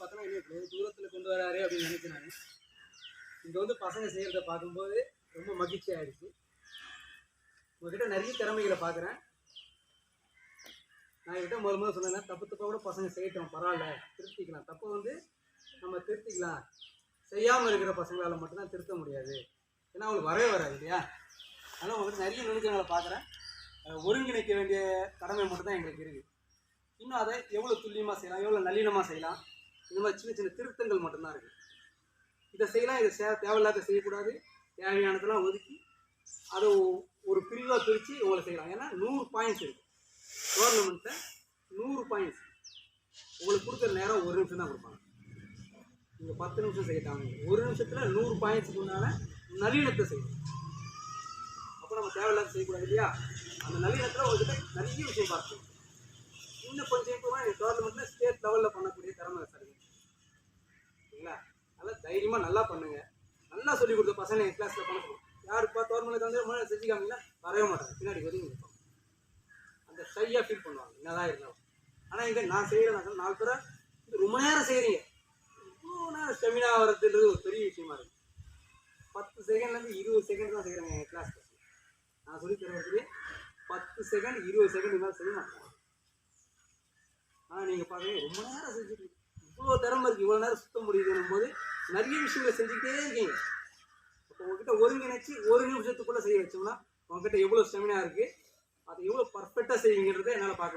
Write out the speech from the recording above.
பார்த்தோன்னா இன்னும் தூரத்தில் கொண்டு வராரு அப்படின்னு நினைச்சேன் இங்கே வந்து பசங்க செய்கிறத பார்க்கும்போது ரொம்ப மகிழ்ச்சி ஆயிடுச்சு. உங்ககிட்ட நிறைய திறமைகளை பார்க்குறேன். நான் என்கிட்ட முதல் முதல் சொன்னேன் தப்பு தப்பாக கூட பசங்க செய்யட்டும் பரவாயில்ல. திருத்திக்கலாம். தப்பை வந்து நம்ம திருத்திக்கலாம். செய்யாமல் இருக்கிற பசங்களால் மட்டும்தான் திருத்த முடியாது. ஏன்னா அவங்களுக்கு வரவே வராது இல்லையா? அதனால் உங்களுக்கு நிறைய நுணுக்கங்களை பார்க்குறேன். அதை ஒருங்கிணைக்க வேண்டிய கடமை மட்டும்தான் எங்களுக்கு இருக்குது இன்னும் அதை எவ்வளோ துல்லியமாக செய்யலாம்? எவ்வளோ நளினமாக செய்யலாம்? இந்த மாதிரி சின்ன சின்ன திருத்தங்கள் மட்டும்தான் இருக்குது இதை செய்யலாம் இதை சே தேவையில்லாத செய்யக்கூடாது. தேவையானதெல்லாம் ஒதுக்கி அதை ஒரு பிரிவாக பிரித்து உங்களை செய்யலாம். ஏன்னா நூறு பாயிண்ட்ஸ் இருக்குது டோர்னமெண்ட்டில் நூறு பாயிண்ட்ஸ் உங்களுக்கு கொடுக்குற நேரம் ஒரு நிமிஷம் தான் கொடுப்பாங்க. நீங்கள் பத்து நிமிஷம் செய்யட்டாங்க. ஒரு நிமிஷத்தில் நூறு பாயிண்ட்ஸுக்கு முன்னால் நவீனத்தை செய்யணும். அப்போ நம்ம தேவையில்லாத செய்யக்கூடாது இல்லையா? அந்த நவீனத்தில் உங்கள்கிட்ட நிறைய விஷயம் பார்க்கணும். இன்னும் கொஞ்சம் இப்போ கவர்மெண்ட்டில் ஸ்டேட் லெவலில் பண்ணக்கூடிய திறமை சார் தைரியமாக நல்லா பண்ணுங்க. நல்லா சொல்லி கொடுத்த பசங்க என் கிளாஸில் பண்ண சொல்லுவோம் யாருப்பா டோர்னமெண்ட்டில் வந்து முன்னாடி செஞ்சு காமிங்கன்னா வரவே மாட்டாங்க. பின்னாடி ஒதுங்கி அந்த ஷையாக ஃபீல் பண்ணுவாங்க. என்னதான் இருந்தாலும். ஆனால் இங்கே நான் செய்கிறேன் நாலு பேரை ரொம்ப நேரம் செய்கிறீங்க இவ்வளோ நேரம் ஸ்டெமினா வரதுன்றது ஒரு பெரிய விஷயமா இருக்கு. பத்து செகண்ட்லேருந்து இருபது செகண்ட் தான் செய்கிறாங்க என் கிளாஸ் நான் சொல்லி தரக்கூடிய பத்து செகண்ட் இருபது செகண்ட் மேலே செய்ய மாட்டேன் ஆனால் நீங்கள் பார்த்தீங்கன்னா ரொம்ப நேரம் செஞ்சுட்டு இவ்வளோ திறமை இருக்குது இவ்வளோ நேரம் சுத்த முடியுதுன்னும் போது நிறைய விஷயங்களை செஞ்சுக்கிட்டே இருக்கீங்க. அப்போ உங்ககிட்ட ஒருங்கிணைச்சு ஒரு நிமிஷத்துக்குள்ளே செய்ய வச்சோம்னா உங்ககிட்ட எவ்வளோ ஸ்டெமினா இருக்குது அதை எவ்வளோ பர்ஃபெக்டாக செய்வீங்கிறத என்னால் பார்க்க